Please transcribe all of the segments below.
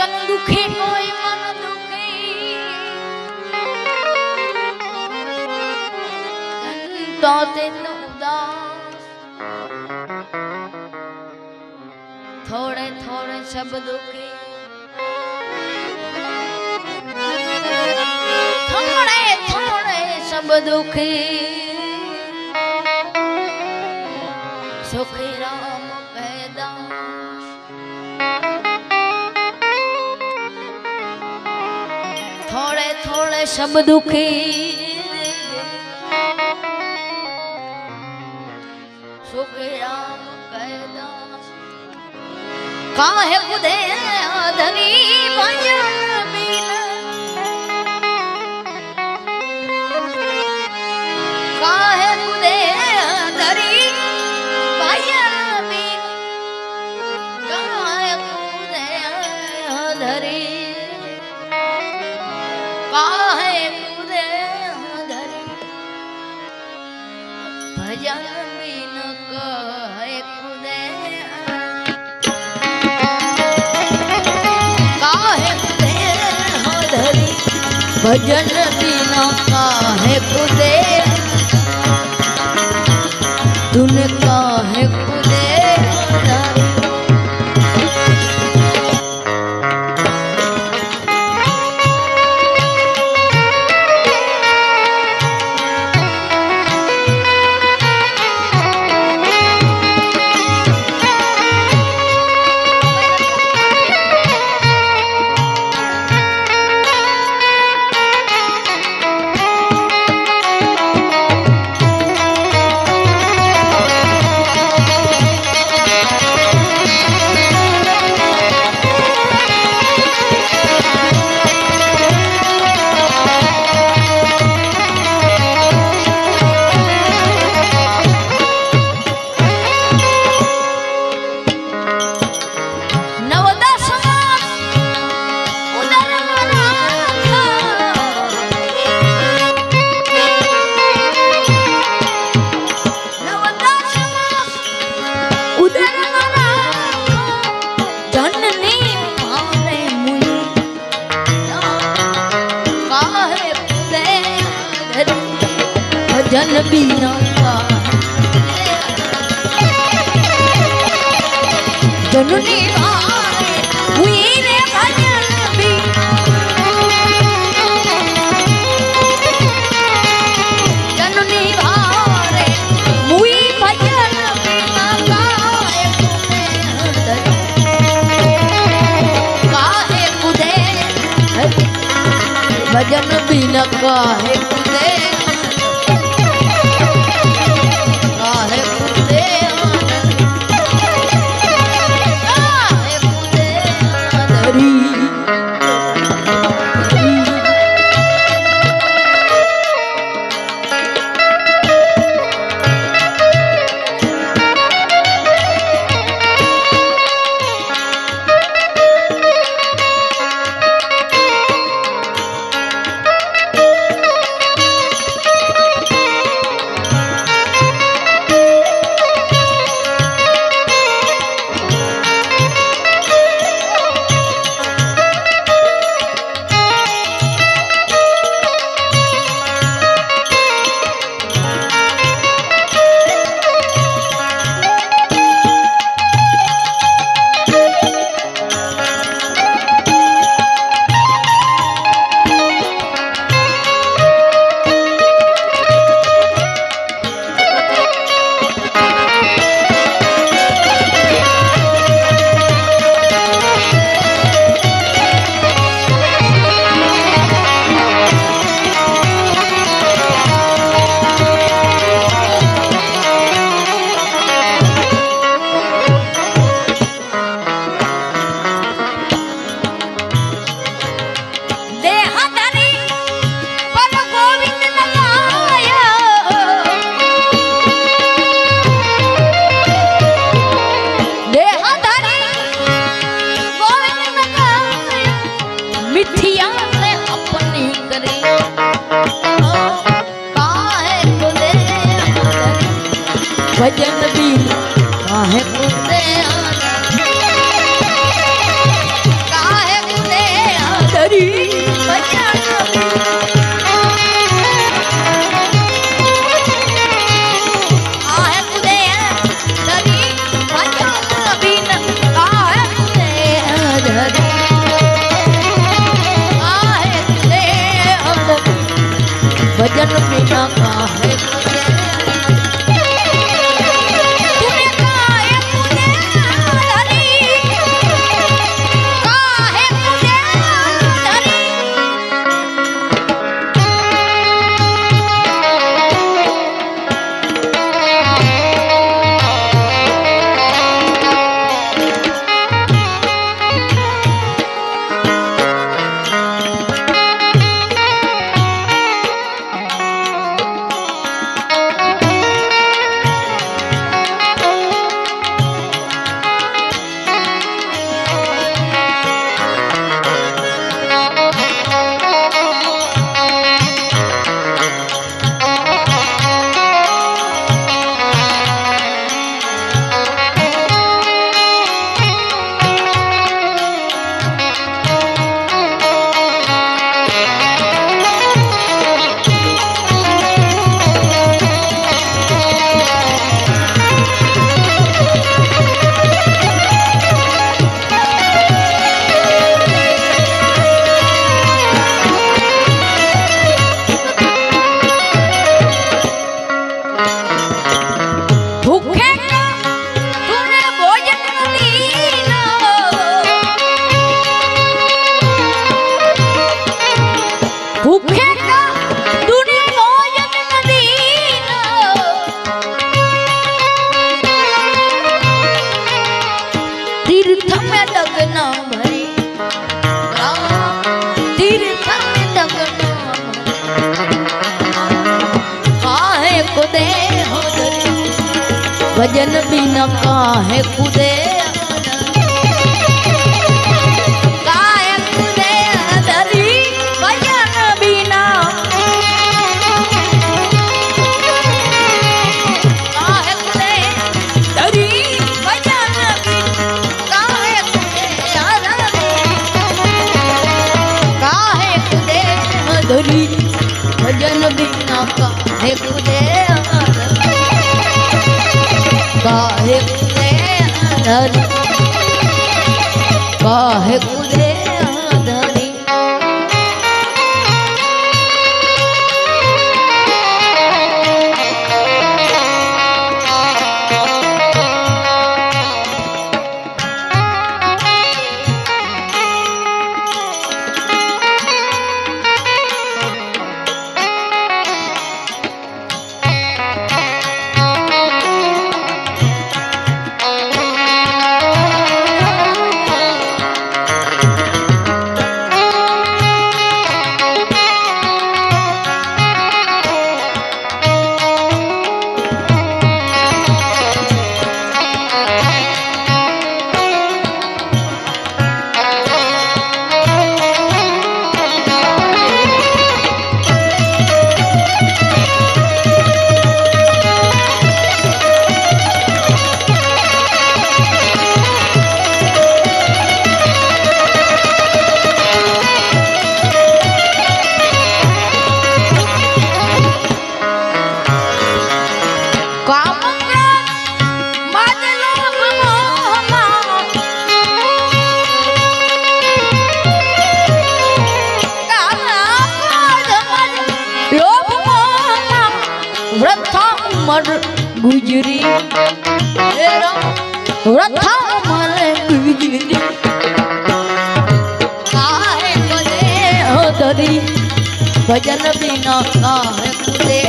તન દુખે કોઈ મન દુખે. તન તો તે તો ઉદાસ. થોડે થોડે સબ દુખે. થોડે થોડે સબ દુખે. સુખી સબ દુખી કહેદાસ કાહે કુદે ધની ભજન કાહે કુદે ધરી ભજન બિન કહે કુદે કાહે કુદે ધરી ભજન बिन कहे भजन बिन है खुदे કહે કુદે મર ગુજરી. રથા મારે ગુજરી. આય કલે હદરી ભજન બિના કાહે કુદે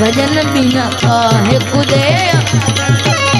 भजन बिना काहे खुदे?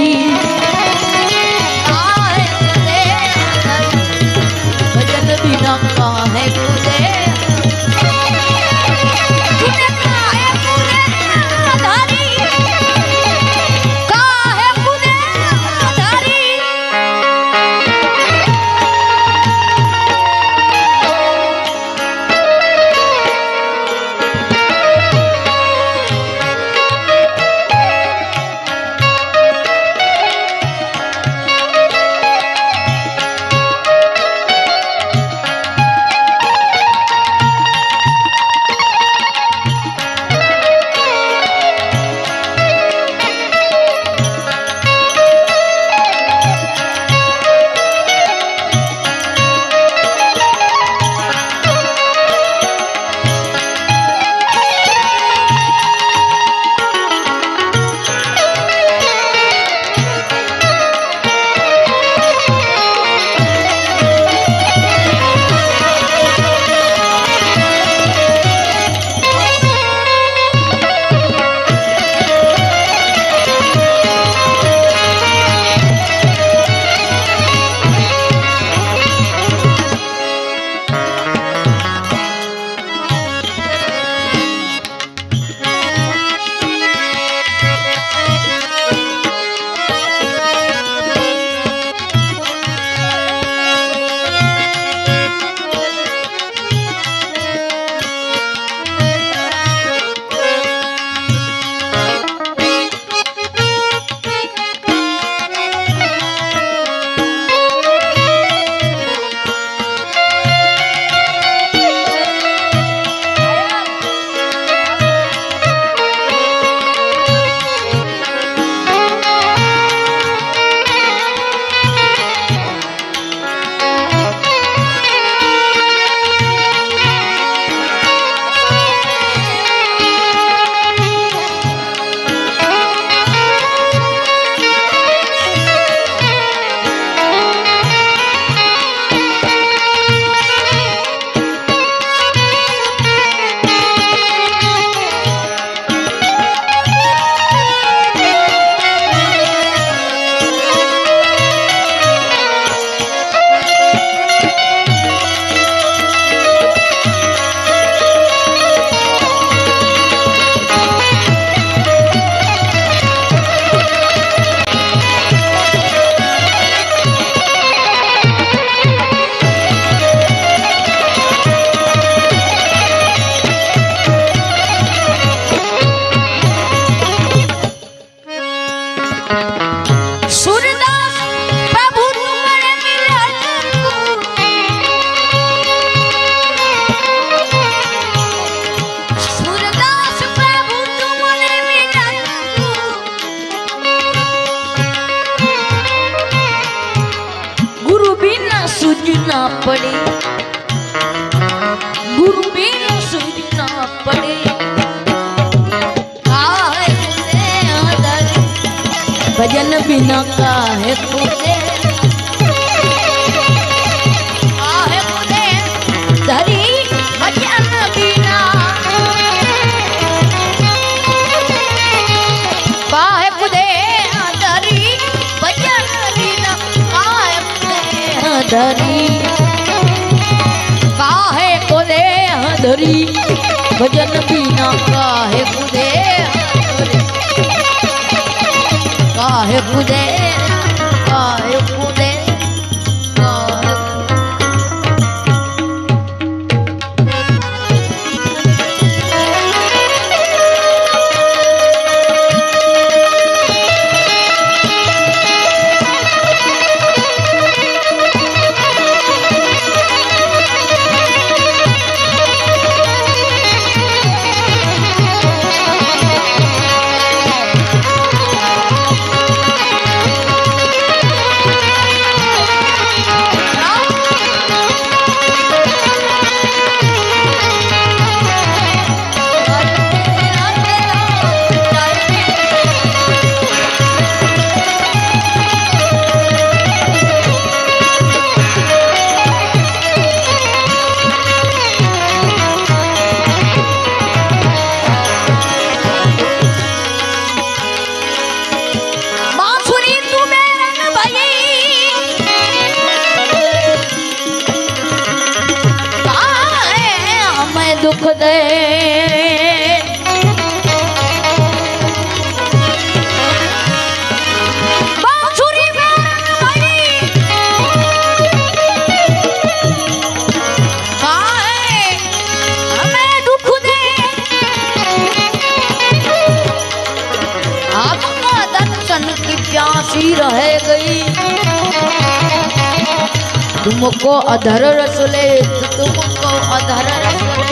बिना काहे काहे धरी भजन बिना। काहे पूजे धरी भजन बिना। काहे पूजे धरी। काहे पूजे धरी भजन बिना। काहे साहेब जय प्यासी रह गई। तुमको अधर रसले तुमको अधर रसले